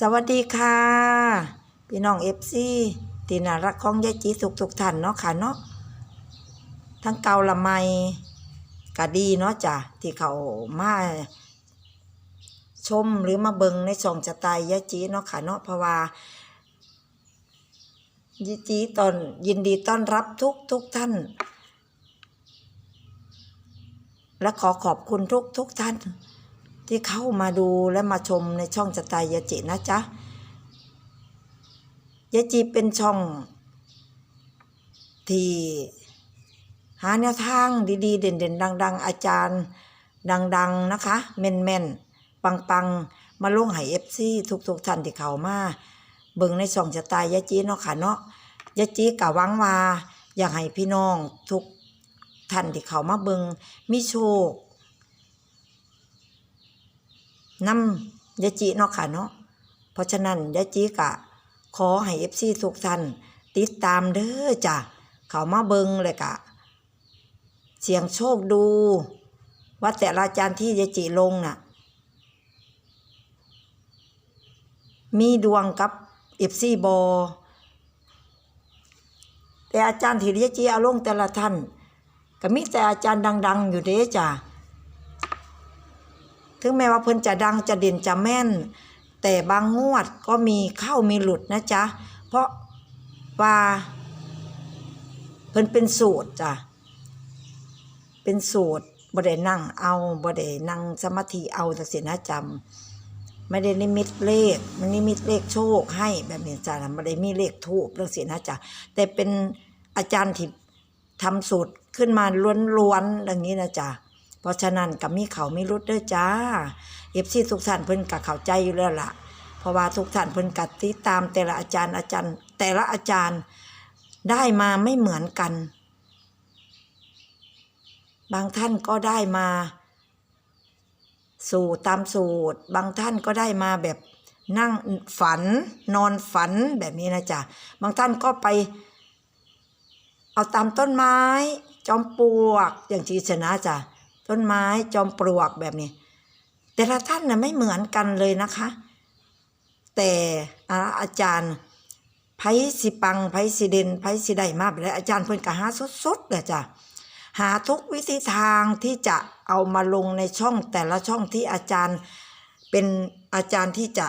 สวัสดีค่ะ พี่น้องเอฟซีที่น่ารักของยายจีสุกทุกท่านเนาะค่ะเนาะทั้งเกาละไมก็ดีเนาะจ้ะที่เขามาชมหรือมาเบิงในช่องจะตายยายจีเนาะค่ะเนาะเพราะว่ายายจีตอนยินดีต้อนรับทุกทุกท่าน และขอขอบคุณทุกทุกท่าน ที่เข้ามาดูและมาชมในช่องจตายยาจินะจ๊ะยาจิเป็นช่อง ที่หาแนวทางดีๆ เด่นๆ ดัง ๆ อาจารย์ ดัง ๆ นะคะแม่นๆ ปัง ๆ มาลงให้เอฟซีทุกๆท่านที่เข้ามาเบิ่งในช่องจตายยาจีเนาะค่ะเนาะยาจีกะวังว่าอยากให้พี่น้องทุกท่านที่เข้ามาเบิงมีโชค น้ำยาจิเนาะค่ะเนาะเพราะฉะนั้นยาจิกะ ขอให้เอฟซีทุกท่านติดตามเด้อจ้ะเขามาเบิงเลยกะ เสียงโชคดู ว่าแต่ละอาจารย์ที่ยาจิลงน่ะ มีดวงกับเอฟซีบอแต่อาจารย์ที่ยาจิเอาลงแต่ละท่านก็มีแต่อาจารย์ดัง ๆ อยู่เด้จ้ะ ถึงแม้ว่าเพิ่นจะดังจะเด่นจะแม่น แต่บางงวดก็มีเข้ามีหลุดนะจ๊ะ เพราะว่าเพิ่นเป็นสูตรจ้ะ เป็นสูตรบ่ได้นั่งเอาบ่ได้นั่งสมาธิเอาจังซี่นะจำไม่ได้นิมิตเลขมันนิมิตเลขโชคให้แบบนี้จ้ะบ่ได้มีเลขทูบจังซี่นะจ๊ะแต่เป็นอาจารย์ที่ทำสูตรขึ้นมาล้วนๆอย่างนี้นะจ๊ะ เพราะฉะนั้นกับมีเขาไม่รุดเด้อจ้าเอฟซีทุกท่านเพิ่นกับเข้าใจอยู่แล้วล่ะ เพราะว่าทุกท่านเพิ่นกัดติดตามแต่ละอาจารย์อาจารย์ แต่ละอาจารย์ได้มาไม่เหมือนกัน บางท่านก็ได้มา สูตรตามสูตร บางท่านก็ได้มาแบบนั่งฝันนอนฝันแบบนี้นะจ๊ะบางท่านก็ไป เอาตามต้นไม้ จอมปลวกอย่างที่ชนะจ้ะ ต้นไม้จอมปลวกแบบนี้ แต่ละท่านน่ะไม่เหมือนกันเลยนะคะ แต่อาอาจารย์ไพสิปังไพสิเดนไพสิไดมาแบบอาจารย์เพิ่นก็หาสดๆเลยจ้ะหาทุกวิธีทางที่จะเอามาลงในช่องแต่ละช่องที่อาจารย์เป็นอาจารย์ที่จะ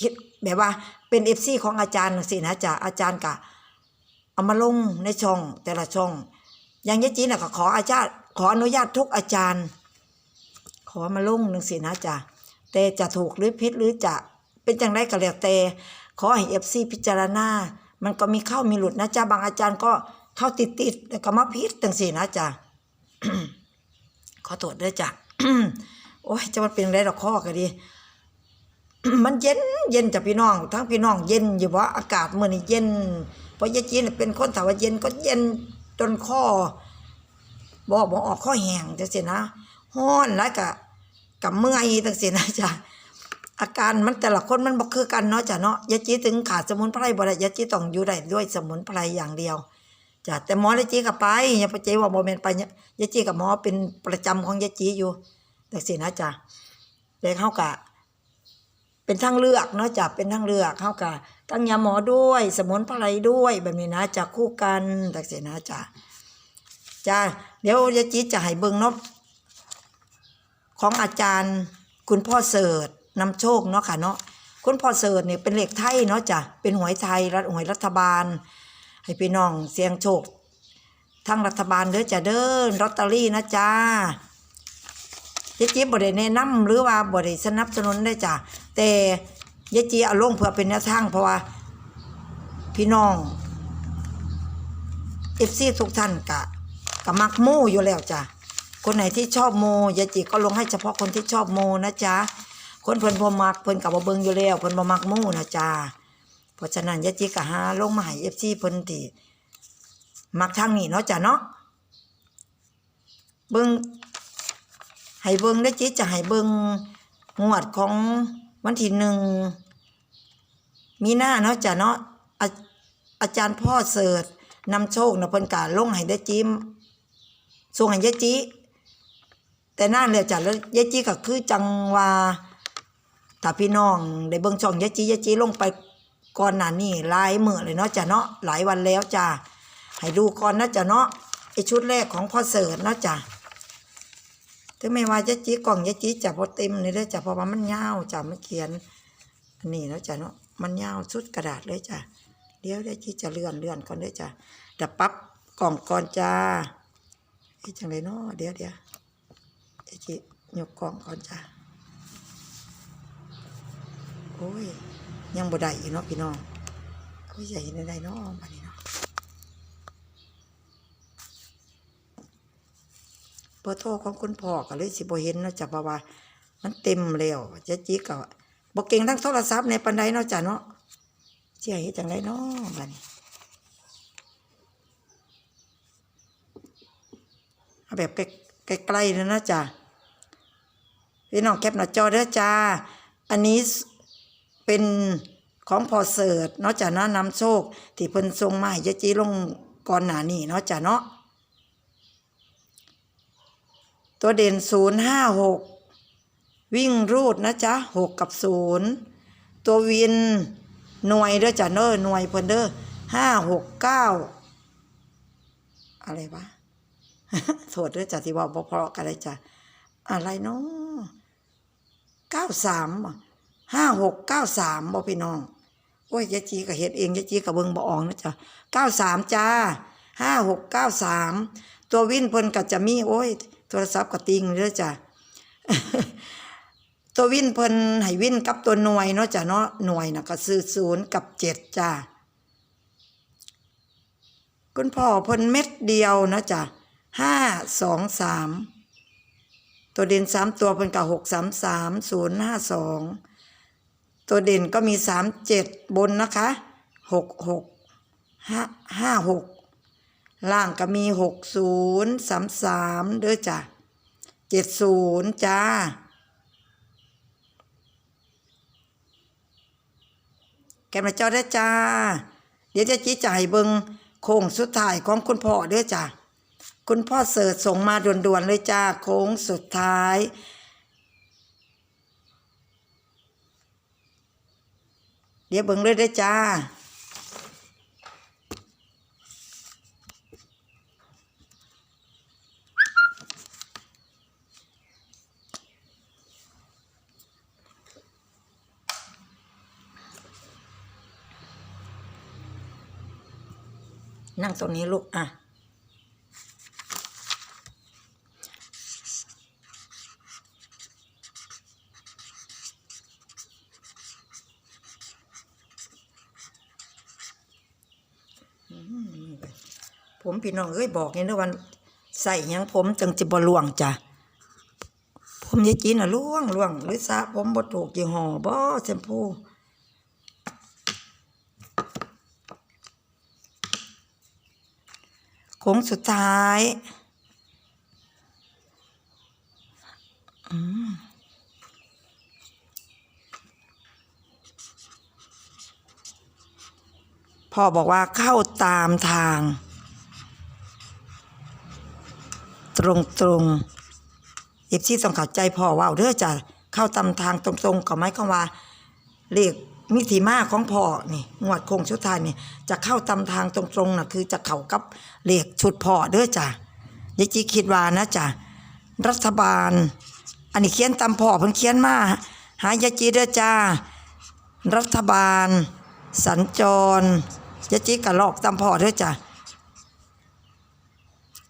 คิดแบบว่าเป็นเอฟซีของอาจารย์สินะจ๊ะอาจารย์กะเอามาลงในช่องแต่ละช่อง อย่างยะจีน่ะก็ขออาจารย์ ขออนุญาตทุกอาจารย์ ขอมาลงหนึ่งสินะจ๊ะแต่จะถูกหรือผิดหรือจะเป็นจังไรก็แล้วแต่ขอให้เอฟซีพิจารณา มันก็มีเข้ามีหลุดนะจ๊ะบางอาจารย์ก็เข้าติดติดๆแล้วก็มาพิษจังสินะจ๊ะขอโทษด้วยจ้ะโอ้ยจะมันเป็นไรหรอกข้อก็ดี มันเย็นเย็นจ้ะพี่น้อง ทั้งพี่น้องเย็นอยู่ว่าอากาศเมื้อนี้เย็นเพราะยายจีนเป็นคนถามว่าเย็นก็เย็นจนข้อ บอกบอกออกข้อแห้งจังซี่นะฮ้อนแล้วก็กับเมื่อยจังซี่นะจ้ะอาการมันแต่ละคนมันบ่คือกันเนาะจ้ะเนาะยาจีถึงขาดสมุนไพรบ่ได้ยาจีต้องอยู่ได้ด้วยสมุนไพรอย่างเดียวจ้ะแต่หมอยาจีก็ไปอย่าไปเจว่าบ่แม่นไปยยาจีกับหมอเป็นประจำของยาจีอยู่จังซี่นะจ้ะแต่เฮาก็เป็นทางเลือกเนาะจะเป็นทางเลือกเข้ากับทั้งยาหมอด้วย สมุนไพรด้วยแบบนี้นะจะคู่กันตักเสนะจ้ะ จ้าเดี๋ยวยายจีจะให้เบิงเนาะของอาจารย์ คุณพ่อเสิร์ชนำโชคเนาะค่ะเนาะคุณพ่อเสิร์ชเนี่ยเป็นเหล็กไทยเนาะจ้ะเป็นหวยไทยรัฐหวยรัฐบาล ให้พี่น้องเสี่ยงโชคทั้งรัฐบาลเด้อจ้ะเด้อลอตเตอรี่นะจ้ายายจีบ่ได้แนะนำหรือว่าบ่ได้สนับสนุนได้จ้ะแต่ยายจีเอาลงเพื่อเป็นแนวทางเพราะว่า พี่น้องเอฟซีทุกท่านกะ กะมักโมอยู่แล้วจ้ะคนไหนที่ชอบโมยายจีก็ลงให้เฉพาะคนที่ชอบโมนะจ๊ะคนเพิ่นบ่มักเพิ่นกับบ่เบิ่งอยู่แล้วเพิ่นบ่มักโมนะจ๊ะเพราะฉะนั้นยายจีก็หาลงมาให้เอฟซีเพิ่นที่มักทางนี้เนาะจ้ะเนาะเบิ่งให้เบิ่งได้จิจะให้เบิ่งงวดของวันที่หนึ่งมีหน้าเนาะจ้ะเนาะอาจารย์พ่อเสิร์ชนำโชคนะเพิ่นกาลงให้ได้จิม ส่งให้ยายจิแต่นั่นเลยจ้ะแล้วยายจิก็คือจังว่าถ้าพี่น้องได้เบิ่งช่องยะจียะจีลงไปก่อนหน้านี้หลายมื้อเลยเนาะจ้ะเนาะหลายวันแล้วจ้ะให้ดูก่อนนะจ้ะเนาะไอชุดแรกของพ่อเสิร์ชเนาะจ้ะถึงแม้ว่ายะจีกล่องยะจีจะบ่เต็มเด้อจ้ะเพราะว่ามันยาวจ้ะมันเขียน อันนี้แล้วจ้ะเนาะมันยาวสุดกระดาษเลยจ้ะเดี๋ยวได้จีจะเลื่อนเลื่อนก่อนเด้อจ้ะเดี๋ยวปั๊บกล่องก่อนจ้า เฮ้ยจังเลยเนาะเดี๋ยวเดี๋ยวเดี๋ยวจียกกล่องก่อนจ้าโอ้ย ยังบ่ได้อีกเนาะพี่น้องโอ้ยจะเห็นได้เนาะบัดนี้เนาะเบอร์โทรของคุณพ่อก็เลยสิบ่เห็นเนาะจ้ะเพราะว่า มันเต็มแล้วเจ๊จีก็บ่เก่งทั้งโทรศัพท์ในปันใดเนาะจ้ะเนาะเจ๊เฮ็ดจังไดเนาะบัดนี้เอา แบบใกล้ๆเลยนะจ้ะพี่น้องแคปหน้าจอเด้อจ้า อันนี้เป็นของพอเสิร์ตเนาะจ้ะนาะนำโชค ที่เพิ่นส่งมาให้เจ๊จีลงก่อนหน้านี้เนาะจ้ะเนาะตัวเด่นศูนย์ห้าหกวิ่งรูดนะจ๊ะหกกับศูนย์ตัววินหน่วยเด้อจ้ะเนอหน่วยเพิ่นเด้อห้าหกเก้าอะไรวะ โทษด้อจ้ะที่ว่าบ่เพราะกันเลยจ้ะอะไรเนาะเก้าสามห้าหกเก้าสามบ่พี่น้องโอ้ยยายจีก็เฮ็ดเองยายจีก็เบิงบ่ออกนะจ๊ะเก้าสามจ้าห้าหกเก้าสามตัววินเพิ่นก็จะมีโอ้ย โทรศัพท์ก็ติงเด้อจ้ะตัววินเพิ่นให้วินกับตัวหน่วยเนาะจ้ะเนาะหน่วยนะก็ซื้อศูนย์กับเจ็ดจ้าคุณพ่อเพิ่นเม็ดเดียวนะจ้ะ ห้าสองสามตัวเด่นสามตัวเพิ่นกับหกสามสามศูนย์ห้าสองตัวเด่นก็มีสามเจ็ดบนนะคะหกหกห้าห้าหกล่างก็มีหกศูนย์สามสามเด้อจ้ะเจ็ดศูนย์จ้าแกมาเจ้าได้จ้า เดี๋ยวจะจี้จ่ายเบิงโค้งสุดท้ายของคุณพ่อเด้อจ้า คุณพ่อเสิร์ชส่งมาด่วนๆเลยจ้าโค้งสุดท้าย เดี๋ยวเบิงเลยได้จ้า นั่งตรงนี้ลูกอะ พี่น้องเอ้ยบอกเนี่ยนะวันใส่ยังผมจังจะบล่วงจ้ะผมยายจีน่ะล่วงล่วงหรือสระผมบ่ถูกยี่ห้อบ่แชมพูโค้งสุดท้ายอืมพ่อบอกว่าเข้าตามทาง ตรงตรงๆเอฟซีต้องเข้าใจพ่อว่าเด้อจ้ะเข้าตามทางตรงๆก็หมายความว่าเลขมิถิมาของพ่อนี่งวดโคงชุดทายนี่จะเข้าตามทางตรงๆน่ะคือจะเข้ากับเลขชุดพ่อเด้อจ้ะยายจีคิดว่านะจ้ะรัฐบาล อันนี้เขียนตามพ่อเพิ่นเขียนมาหายายจีเด้อจ้ารัฐบาล สัญจรยายจีกะลอกตามพ่อเด้อจ้ะ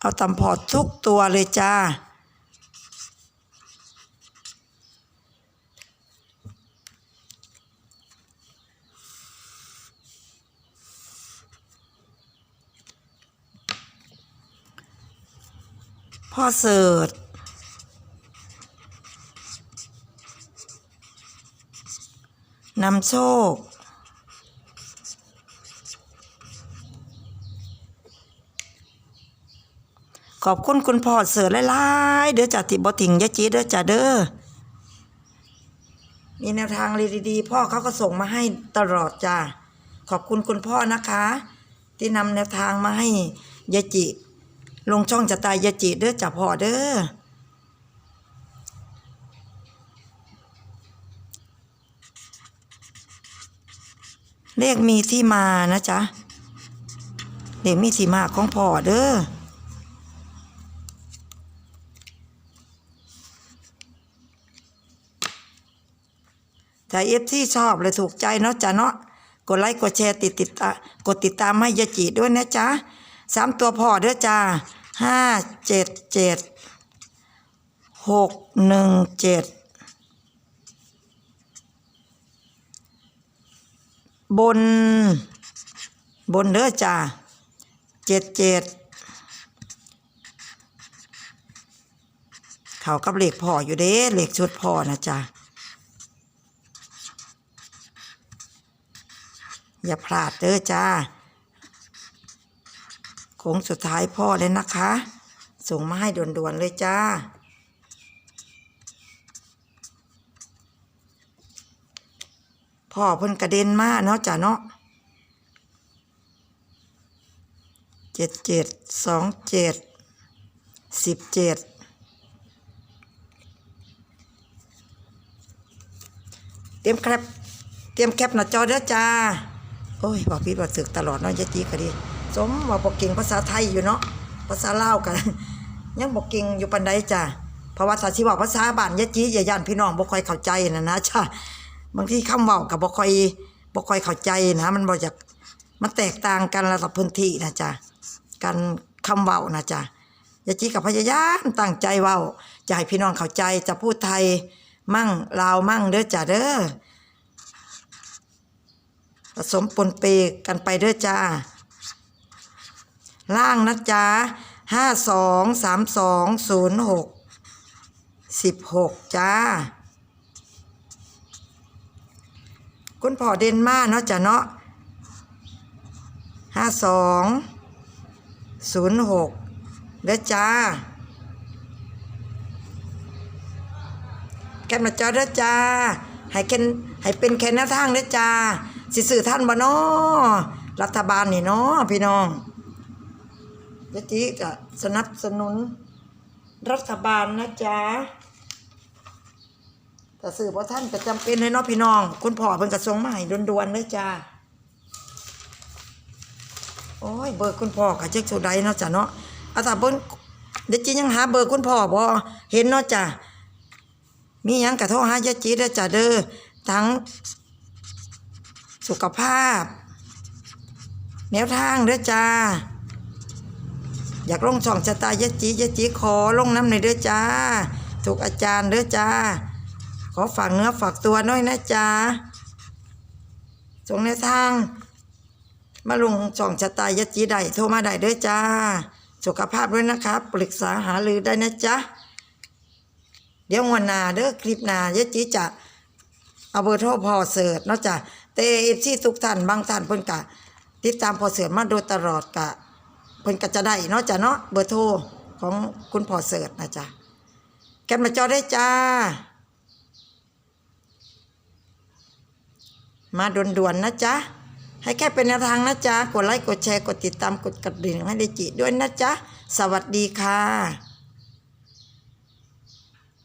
เอาตำพอทุกตัวเลยจ้า พ่อเสิร์ชนำโชค ขอบคุณคุณพ่อเสือหลายๆเด้อจ่าติบ่ถิงยะจีเด้อจ่าเด้อมีแนวทางเลยดีๆพ่อเขาก็ส่งมาให้ตลอดจ้าขอบคุณคุณพ่อนะคะ ที่นำแนวทางมาให้ยะจิ ลงช่องจะตายยะจิเด้อจ่าพ่อเด้อเลขมีที่มานะจ๊ะเลขมีที่มาของพ่อเด้อ ถ้าเอฟที่ชอบเลยถูกใจเนาะจ๊ะเนาะกดไลค์กดแชร์ติดติดกดติดตามให้ยาจีด้วยนะจ๊ะสามตัวพ่อเด้อจ้าห้าเจ็ดเจ็ดหกหนึ่งเจ็ดบน บนเด้อจ้าเจ็ดเจ็ดเขากับเหล็กพ่ออยู่เด้เหล็กชุดพ่อนะจ้า อย่าพลาดเด้อจ้าโค้งสุดท้ายพ่อเลยนะคะ ส่งมาให้ด่วนๆเลยจ้า พ่อเพิ่นกระเด็นมาเนาะจ้ะเนาะเจ็ดเจ็ดสองเจ็ดสิบเจ็ดเตรียมแคปเตรียมแคปหน้าจอเด้อจ้า โอ้ยบอกพี่บอกสึกตลอดเนาะยะจีก็ดี สมว่าบอกเก่งภาษาไทยอยู่เนาะภาษาลาวกันยังบอกเก่งอยู่ปันใดจ้าเพราะว่าถ้าสิบอกภาษาบ้านยะจีอย่าย่านพี่น้องบ่ค่อยเข้าใจนะนะจ้าบางทีคำเว้ากับบ่ค่อยบ่ค่อยเข้าใจนะมันบ่จากมันแตกต่างกันระดับพื้นที่นะจ๊ะการคำเว้านะจ๊ะยาจีกับพยายามตั้งใจเว้าจะให้พี่น้องเข้าใจจะพูดไทยมั่งลาวมั่งเด้อจ้ะเด้อ ผสมปนเปกันไปเด้อจ้า ล่างนะจ๊ะห้าสองสามสองศูนย์หกสิบหกจ้า คุณพ่อเดนมาร์เนาะจ้ะเนาะห้าสองศูนย์หกเด้อจ้าแคปมาจอเด้อจ้าให้เคนให้เป็นแค่แนวทางเด้อจ้า สิสื่อท่านบ่นาะรัฐบาลนี่เนาะพี่น้องเดี๋ยวจีจะสนับสนุน รัฐบาลนะจ๊ะแต่สื่อเพราะท่านก็จำเป็นเลยเนาะพี่น้อง คุณพ่อเพิ่นกระทรงมาให้ด่วนๆเลยจ้าโอ้ยเบอร์คุณพ่อกับเจ๊กโซไดเนาะจ้ะเนาะเอาถ้าเบิ่นเดี๋ยวจียังหาเบอร์คุณพ่อบ่เห็นเนาะจ้ะมียังกะโทรหายาจีเด้อจ้ะเด้อทั้ง สุขภาพ แนวทางเด้อจ้า อยากลงช่องชะตายายจียายจีขอลงน้ำในอยเด้อจ้า ถูกอาจารย์เด้อจ้า ขอฝากเนื้อฝากตัวหน้อยนะจ๊ะส่งในวทาง มาลงช่องชะตายะจีได้โทรมาได้เด้อจ้า สุขภาพด้วยนะครับปรึกษาหารือได้นะจ๊ะเดี๋ยวงวันนาเด้อคลิปนายะจีจะ เอาเบอร์โทรพอเสิร์ชเนาะจ้ะแต่เอฟซีทุกท่านบางท่านเพิ่นกะติดตามพอเสิร์ชมาโดยตลอดกะเพิ่นก็จะได้เนาะจ้ะเนาะเบอร์โทรของคุณพอเสิร์ชนะจ๊ะแคปมาจอได้จ้า มาด่วนๆนะจ๊ะให้แค่เป็นแนวทางนะจ๊ะ กดไลค์ กดแชร์ กดติดตาม กดกระดิ่งให้ได้จิด้วยนะจ๊ะ สวัสดีค่ะ